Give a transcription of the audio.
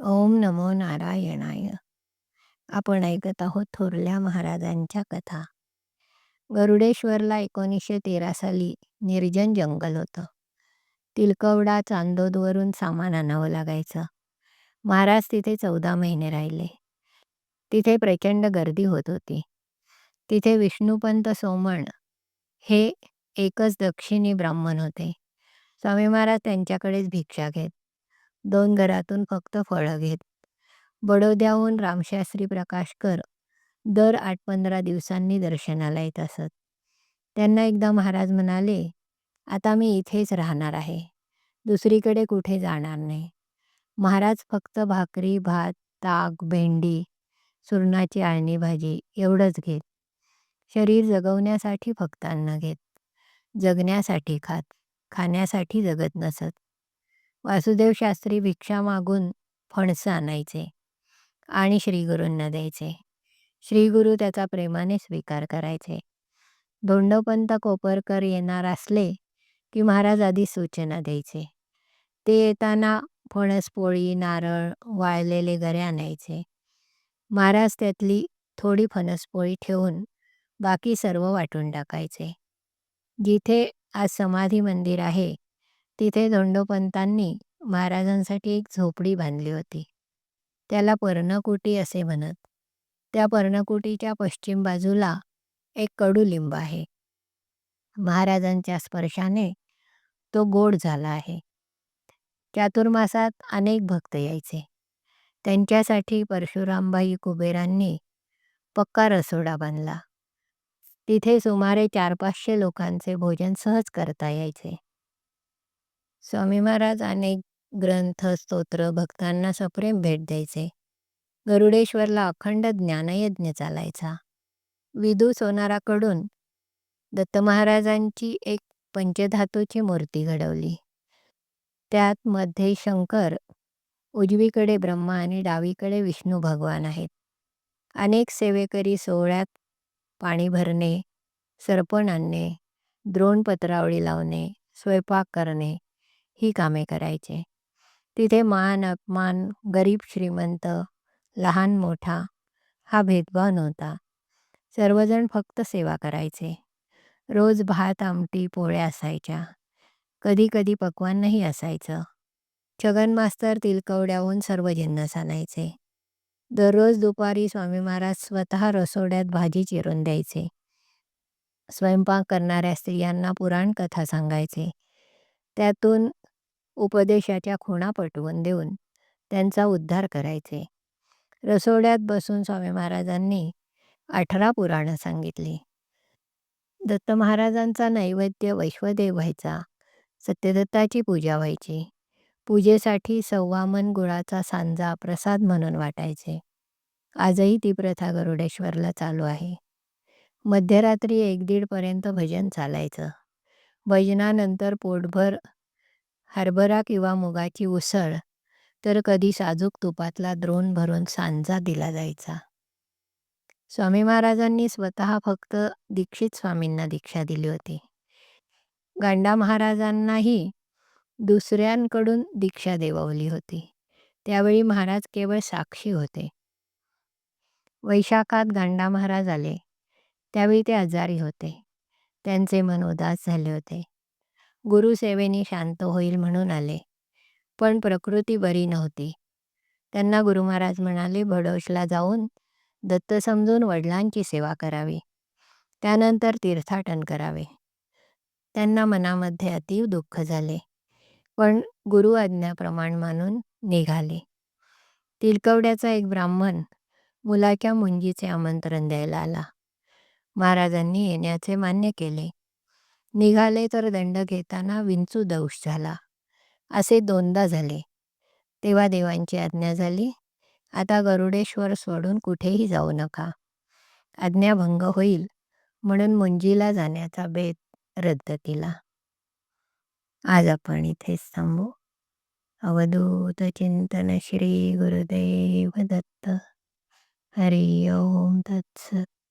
ओम नमो नारायणाय. आपण ऐकत आहोत थोरल्या महाराजांच्या कथा. गरुडेश्वरला एकोणीसशे तेरा साली निर्जन जंगल होतं. तिलकवडा चांदोदवरून सामान आणावं लागायचं. महाराज तिथे चौदा महिने राहिले. तिथे प्रचंड गर्दी होत होती. तिथे विष्णुपंत सोमण हे एकच दक्षिणी ब्राह्मण होते. स्वामी महाराज त्यांच्याकडेच भिक्षा घेत दोन घरातून फक्त फळं घेत. बडोद्याहून रामशास्त्री प्रकाशकर दर आठ पंधरा दिवसांनी दर्शनाला येत असत. त्यांना एकदा महाराज म्हणाले आता मी इथेच राहणार आहे. दुसरीकडे कुठे जाणार नाही. महाराज फक्त भाकरी भात ताक भेंडी सुरणाची आळणी भाजी एवढंच घेत. शरीर जगवण्यासाठी फक्त अन्न घेत. जगण्यासाठी खात. खाण्यासाठी जगत नसत. वासुदेव शास्त्री भिक्षा मागून फणसं आणायचे आणि श्रीगुरूंना द्यायचे. श्रीगुरू त्याचा प्रेमाने स्वीकार करायचे. धोंडोपंत कोपरकर येणार असले की महाराज आधी सूचना द्यायचे. ते येताना फणसपोळी नारळ वाळलेले गरे आणायचे. महाराज त्यातली थोडी फणसपोळी ठेवून बाकी सर्व वाटून टाकायचे. जिथे आज समाधी मंदिर आहे तिथे धोंडोपंतांनी महाराजांसाठी एक झोपडी बांधली होती. त्याला पर्णकुटी असे म्हणत. त्या पर्णकुटीच्या पश्चिम बाजूला एक कडुलिंब आहे. महाराजांच्या स्पर्शाने तो गोड झाला आहे. चातुर्मासात अनेक भक्त यायचे. त्यांच्यासाठी परशुरामबाई कुबेरांनी पक्का रसोडा बांधला. तिथे सुमारे चार पाचशे लोकांचे भोजन सहज करता यायचे. स्वामी महाराज अनेक ग्रंथ स्तोत्र भक्तांना सप्रेम भेट द्यायचे. गरुडेश्वरला अखंड ज्ञानयज्ञ चालायचा. विदू सोनाराकडून दत्त महाराजांची एक पंचधातूची मूर्ती घडवली. त्यात मध्ये शंकर उजवीकडे ब्रह्मा आणि डावीकडे विष्णू भगवान आहेत. अनेक सेवेकरी सोहळ्यात पाणी भरणे सरपण आणणे द्रोण पत्रावळी लावणे स्वयंपाक करणे ही कामे करायचे. तिथे मान अपमान गरीब श्रीमंत लहान मोठा हा भेदभाव नव्हता. सर्वजण फक्त सेवा करायचे. रोज भात आमटी पोळ्या असायच्या. कधी कधी पक्वान्नही असायचं. छगन मास्तर तिलकवड्याहून सर्व जिन्नस आणायचे. दररोज दुपारी स्वामी महाराज स्वतः रसोड्यात भाजी चिरून द्यायचे. स्वयंपाक करणाऱ्या स्त्रियांना पुराण कथा सांगायचे. त्यातून उपदेशाच्या खुणा पटवून देऊन त्यांचा उद्धार करायचे. रसोड्यात बसून स्वामी महाराजांनी अठरा पुराणं सांगितली. दत्त महाराजांचा नैवेद्य वैश्वदेव व्हायचा. सत्यदत्ताची पूजा व्हायची. पूजेसाठी सव्वामन गुळाचा सांजा प्रसाद म्हणून वाटायचे. आजही ती प्रथा गरुडेश्वरला चालू आहे. मध्यरात्री एक दीडपर्यंत भजन चालायचं. भजनानंतर पोटभर हरभरा किंवा मुगाची उसळ तर कधी साजूक तुपातला द्रोण भरून सांजा दिला जायचा. स्वामी महाराजांनी स्वतः फक्त दीक्षित स्वामींना दीक्षा दिली होती. गांडा महाराजांनाही दुसऱ्यांकडून दीक्षा देववली होती. त्यावेळी महाराज केवळ साक्षी होते. वैशाखात गांडा महाराज आले. त्यावेळी ते आजारी होते. त्यांचे मन उदास झाले होते. गुरुसेवेनी शांत होईल म्हणून आले. पण प्रकृती बरी नव्हती. त्यांना गुरु महाराज म्हणाले भडोशला जाऊन दत्त समजून वडिलांची सेवा करावी. त्यानंतर तीर्थाटन करावे. त्यांना मनामध्ये अतीव दुःख झाले. पण गुरु आज्ञाप्रमाण मानून निघाले. तिलकवड्याचा एक ब्राह्मण मुलाच्या मुंजीचे आमंत्रण द्यायला आला. महाराजांनी येण्याचे मान्य केले. निघाले तर दंड घेताना विंचू दौष झाला. असे दोनदा झाले. तेव्हा देवांची आज्ञा झाली. आता गरुडेश्वर सोडून कुठेही जाऊ नका. आज्ञाभंग होईल म्हणून मुंजीला जाण्याचा बेत रद्द केला. आज आपण इथेच थांबू. अवधूत चिंतन श्री गुरुदेव दत्त. हरि ओम तत्सत.